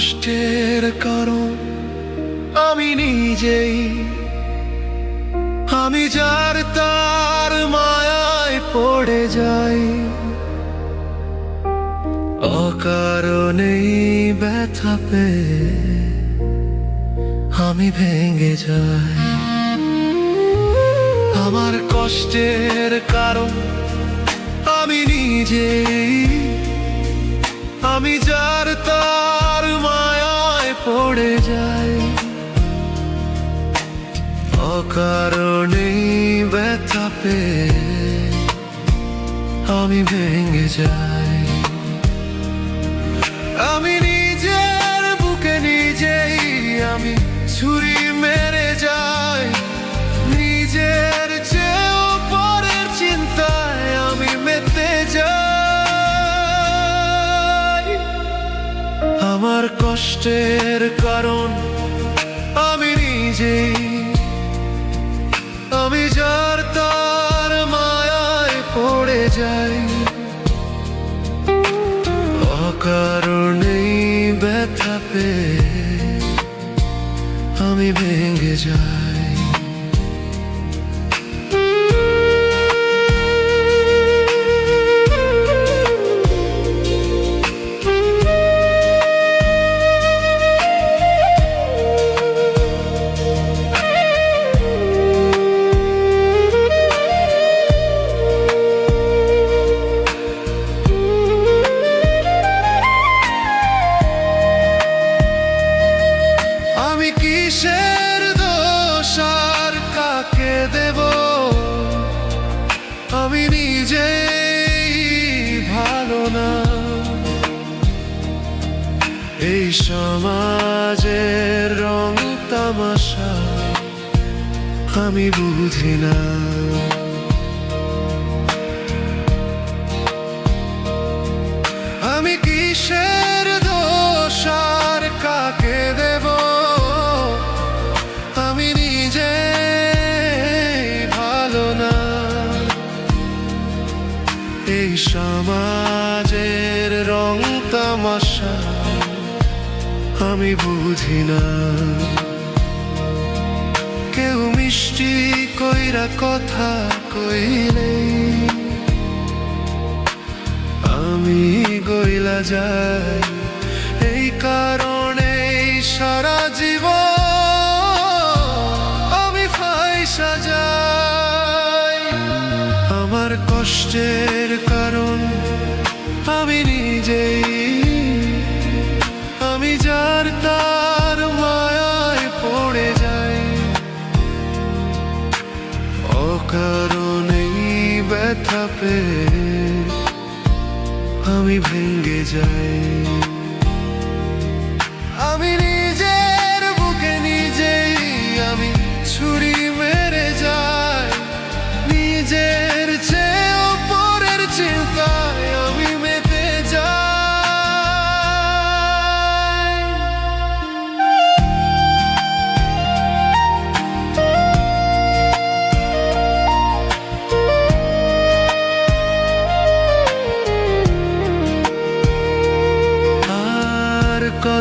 কষ্টের কারণ আমি নিজেই। আমি যার তার মায়ায় পড়ে যাই। অকারণেই ব্যথা পে আমি ভেঙে যাই। আমার কষ্টের কারণ আমি নিজেই। আমি যার তার পড়ে যায়। অকারণেই ব্যথা পেয়ে আমি ভেঙে যাই। আমি নিজের বুকে নিজেই আমি ছুরি আমার কষ্টের কারণ, আমি নিজেই আমি যার তার মায়ায় পড়ে যাই। অকারণেই ব্যথা পেয়ে আমি ভেঙে যাই। সমাজের রং তামাশা আমি বুঝি না। আমি কিসের দোষ আর কাকে দেব? আমি নিজে ভালো না। এই সমাজের রং তামাশা আমি বুঝি না কেউ মিষ্টি কইরা কথা কইলেই আমি গইলা যাই। এই কারণে সারা জীবন আমি ফাইসা যাই। আমার কষ্টের ব্যথা আমি ভেঙে যাই।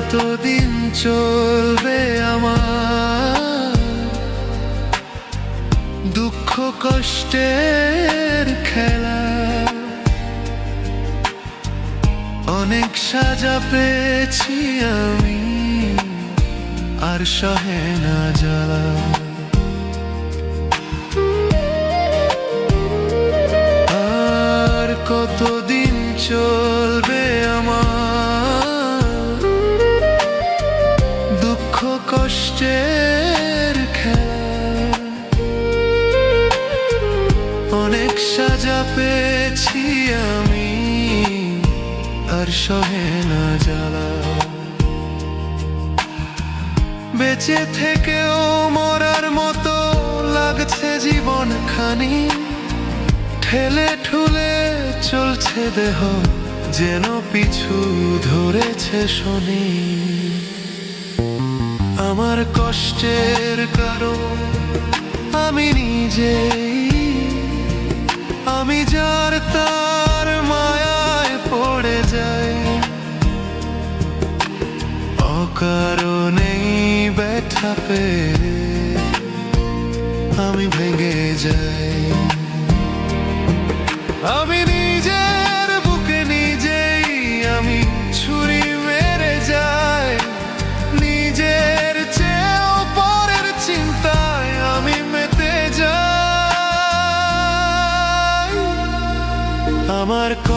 কতদিন চলবে আমার? দুঃখ কষ্টের খেলা। অনেক সাজা পেয়েছি আমি, আর সহে না জ্বালা। আর কতদিন চলবে কষ্টের খেলা। অনেক সাজা পেয়েছি আমি, আর সহে না জ্বালা। বেঁচে থেকেও মরার মতো লাগছে জীবন খানি। ঠেলে ঠুলে চলছে দেহ, যেন পিছু ধরেছে শনি। আমার কষ্টের কারণ আমি নিজেই। আমি যার তার মায়ায় পড়ে যাই। অকারণেই ব্যথা পেয়ে আমি ভেঙে যাই। আমি নিজের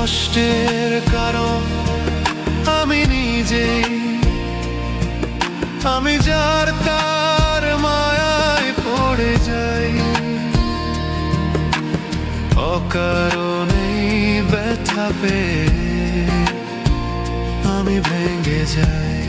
কষ্টের কারণ আমি নিজেই। আমি যার তার মায়ায় পড়ে যাই। অকারণেই ব্যথা পেয়ে আমি ভেঙে যাই।